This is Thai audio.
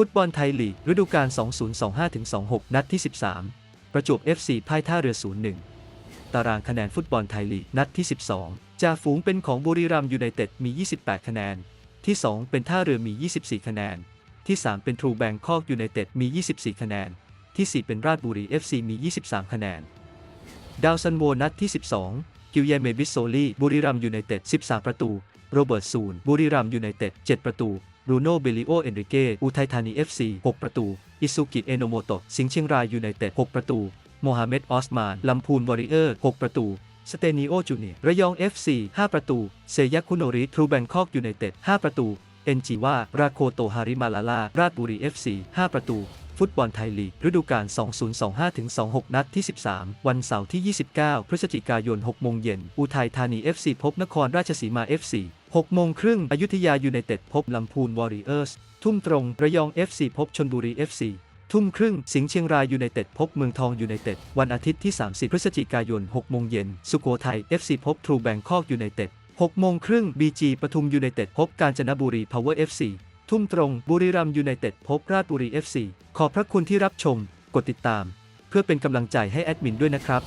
ฟุตบอลไทยลีกฤดูกาล 2025-26 นัดที่ 13 ประจวบ FC พ่ายท่าเรือ 0-1 ตารางคะแนนฟุตบอลไทยลีกนัดที่ 12 จ่าฝูงเป็นของบุรีรัมย์ยูไนเต็ดมี 28 คะแนน ที่ 2 เป็นท่าเรือมี 24 คะแนน ที่ 3 เป็นทรูแบงคอกยูไนเต็ดมี 24 คะแนน ที่ 4 เป็นราชบุรี FC มี 23 คะแนน ดาวซันโวนัดที่ 12 กิลเยเมบิสโซลีบุรีรัมย์ยูไนเต็ด 13 ประตู โรเบิร์ตซูนบุรีรัมย์ยูไนเต็ด 7 ประตู รูโน่เบลิโอ เอนริเกอุทัยธานี FC 6 ประตู อิซุกิเอโนโมโตะ สิงห์เชียงรายยูไนเต็ด 6 ประตู โมฮัมเหม็ด ออสมาน ลำพูนวอริเออร์ 6 ประตู สเตนิโอ จูเนียร์ระยอง FC 5 ประตู เซยักคุโนริ ทรูแบงคอก ยูไนเต็ด 5 ประตู เอ็นจีว่า ราโคโต ฮาริมาลาลา ราชบุรี FC 5 ประตูฟุตบอลไทยลีกฤดูกาล 2025-26 นัดที่ 13 วันเสาร์ที่ 29 พฤศจิกายน 6 โมงเย็น อุทัยธานี FC พบนครราชสีมา FC 6โมงครึ่งอยุธยายูไนเต็ดพบลำพูนวอริเออร์ส ทุ่มตรง ระยอง FC พบชนบุรี FC ทุ่มครึ่ง สิงห์เชียงรายยูไนเต็ดพบเมืองทองยูไนเต็ด วันอาทิตย์ที่ 30 พฤศจิกายน 6 โมงเย็น สุโขทัย FC พบทรูแบงคอกยูไนเต็ด 6 โมงครึ่ง BG ปทุมยูไนเต็ดพบกาญจนบุรีพาวเวอร์ FC ทุ่มตรง บุรีรัมย์ยูไนเต็ดพบราชบุรี FC ขอบพระคุณที่รับชม กดติดตาม เพื่อเป็นกำลังใจให้แอดมินด้วยนะครับ